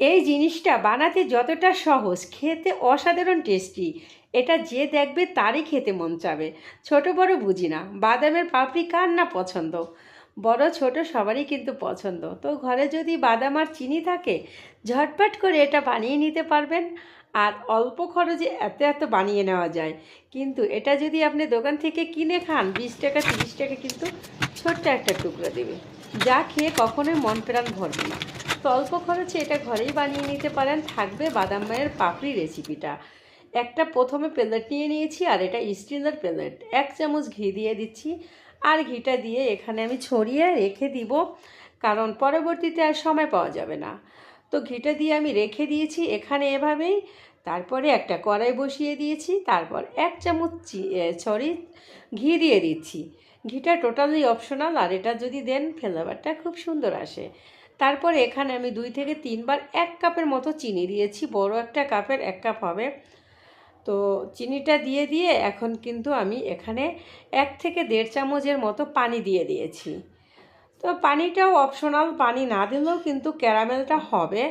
এই জিনিসটা বানাতে যতটা সহজ, খেতে অসাধারণ টেস্টি এটা যে দেখবে তারই খেতে মন চাবে। ছোট বড় বুঝি না, বাদামের পাপড়ি কার না পছন্দ? বড় ছোট সবারই কিন্তু পছন্দ। তো ঘরে যদি বাদাম আর চিনি থাকে, ঝটপট করে এটা বানিয়ে নিতে পারবেন। আর অল্প খরচে এত এত বানিয়ে নেওয়া যায়। কিন্তু এটা যদি আপনি দোকান থেকে কিনে খান, বিশ টাকা, তিরিশ টাকা কিন্তু ছোট্ট একটা টুকরো দেবে। যা খেয়ে কখনোই মন প্রাণ ভরবে না। অল্প খরচে এটা ঘরেই বানিয়ে নিতে পারেন, থাকবে বাদাম মায়ের পাপড়ি রেসিপিটা একটা প্রথমে প্লেট নিয়ে নিয়েছি আর এটা স্টিলের প্লেট এক চামচ ঘি দিয়ে দিচ্ছি আর ঘিটা দিয়ে এখানে আমি ছড়িয়ে রেখে দিব, কারণ পরবর্তীতে আর সময় পাওয়া যাবে না। তো ঘিটা দিয়ে আমি রেখে দিয়েছি এখানে এভাবেই, তারপরে একটা কড়াই বসিয়ে দিয়েছি, তারপর এক চামচ সরি ঘি দিয়ে দিচ্ছি। ঘিটা টোটালি অপশনাল আর এটা যদি দেন ফ্লেভারটা খুব সুন্দর আসে। তারপর এখানে আমি দুই থেকে তিনবার এক কাপের মতো চিনি দিয়েছি, বড় একটা কাপের এক কাপ হবে। তো চিনিটা দিয়ে দিয়ে এখন কিন্তু আমি এখানে এক থেকে দেড় চামচের মতো পানি দিয়ে দিয়েছি। তো পানিটাও অপশনাল পানি না দিলেও কিন্তু ক্যারামেলটা হবে।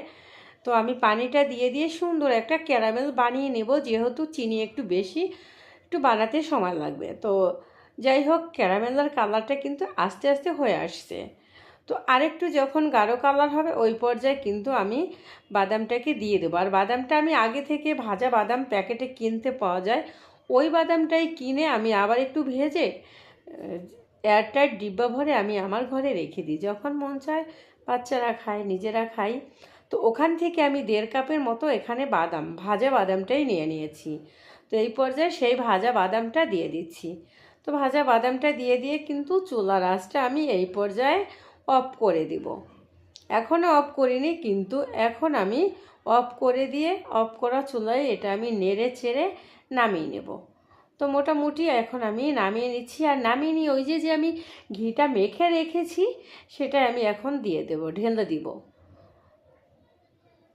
তো আমি পানিটা দিয়ে দিয়ে সুন্দর একটা ক্যারামেল বানিয়ে নেব, যেহেতু চিনি একটু বেশি, একটু বানাতে সময় লাগবে। তো যাই হোক, ক্যারামেলের কালারটা কিন্তু আস্তে আস্তে হয়ে আসছে। তো আরেকটু যখন গাঢ় কালার হবে, ওই পর্যায়ে কিন্তু আমি বাদামটাকে দিয়ে দেবো। আর বাদামটা আমি আগে থেকে ভাজা বাদাম প্যাকেটে কিনতে পাওয়া যায়, ওই বাদামটাই কিনে আমি আবার একটু ভেজে এয়ারটাইট ডিব্বা ভরে আমি আমার ঘরে রেখে দিই। যখন মন চায়, বাচ্চারা খায়, নিজেরা খাই। তো ওখান থেকে আমি দেড় কাপের মতো এখানে বাদাম, ভাজা বাদামটাই নিয়ে নিয়েছি। তো এই পর্যায়ে সেই ভাজা বাদামটা দিয়ে দিচ্ছি। তো ভাজা বাদামটা দিয়ে দিয়ে কিন্তু চুলা রাসটা আমি এই পর্যায়ে অফ করে দিব। এখনও অফ করিনি, কিন্তু এখন আমি অফ করে দিয়ে অফ করা চুলায় এটা আমি নেড়ে চেড়ে নামিয়ে নেব। তো মোটামুটি এখন আমি নামিয়ে নিচ্ছি, আর নামিয়ে নিয়ে ওই যে যে আমি ঘিটা মেখে রেখেছি সেটা আমি এখন দিয়ে দেব, ঢেলে দিব।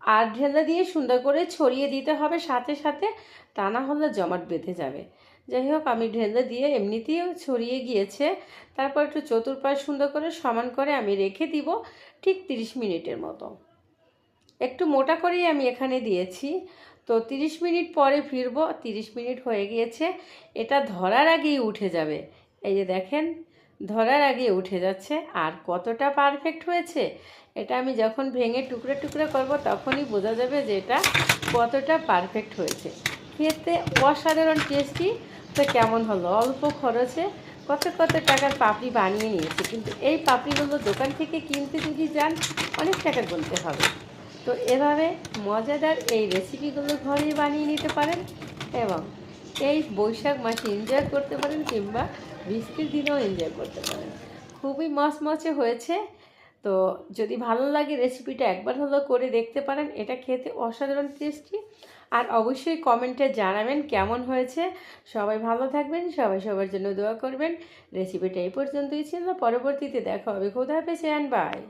আর ঢেলে দিয়ে সুন্দর করে ছড়িয়ে দিতে হবে সাথে সাথে তা না হলে জমাট বেঁধে যাবে। যাই হোক, আমি ঢেলে দিয়ে এমনিতেও ছড়িয়ে গিয়েছে। তারপর একটু চতুর্পাশ সুন্দর করে সমান করে আমি রেখে দিব ঠিক তিরিশ মিনিটের মতো। একটু মোটা করেই আমি এখানে দিয়েছি। তো তিরিশ মিনিট পরে ফিরবো, তিরিশ মিনিট হয়ে গিয়েছে। এটা ধরার আগেই উঠে যাবে। এই যে দেখেন, ধরার আগে উঠে যাচ্ছে। আর কতটা পারফেক্ট হয়েছে, এটা আমি যখন ভেঙে টুকরো টুকরো করব, তখনই বোঝা যাবে যে এটা কতটা পারফেক্ট হয়েছে। খেতে অসাধারণ টেস্টি তো কেমন হলো? অল্প খরচে কত কত টাকার পাপড়ি বানিয়ে নিয়েছে। কিন্তু এই পাপড়িগুলো দোকান থেকে কিনতে যদি যান, অনেক টাকা গুনতে হবে। তো এভাবে মজাদার এই রেসিপিগুলো ঘরেই বানিয়ে নিতে পারেন এবং এই বৈশাখ মাসে এনজয় করতে পারেন কিংবা বৃষ্টির দিনেও এনজয় করতে পারেন। খুবই মচমচে হয়েছে। তো যদি ভালো লাগে রেসিপিটা একবার হলো করে দেখতে পারেন। এটা খেতে অসাধারণ টেস্টি আর অবশ্যই কমেন্টে জানাবেন কেমন হয়েছে। সবাই ভালো থাকবেন, সবাই সবার জন্য দোয়া করবেন। রেসিপিটা এই পর্যন্তই ছিল। পরবর্তীতে দেখা হবে। কোথায় অ্যান্ড বাই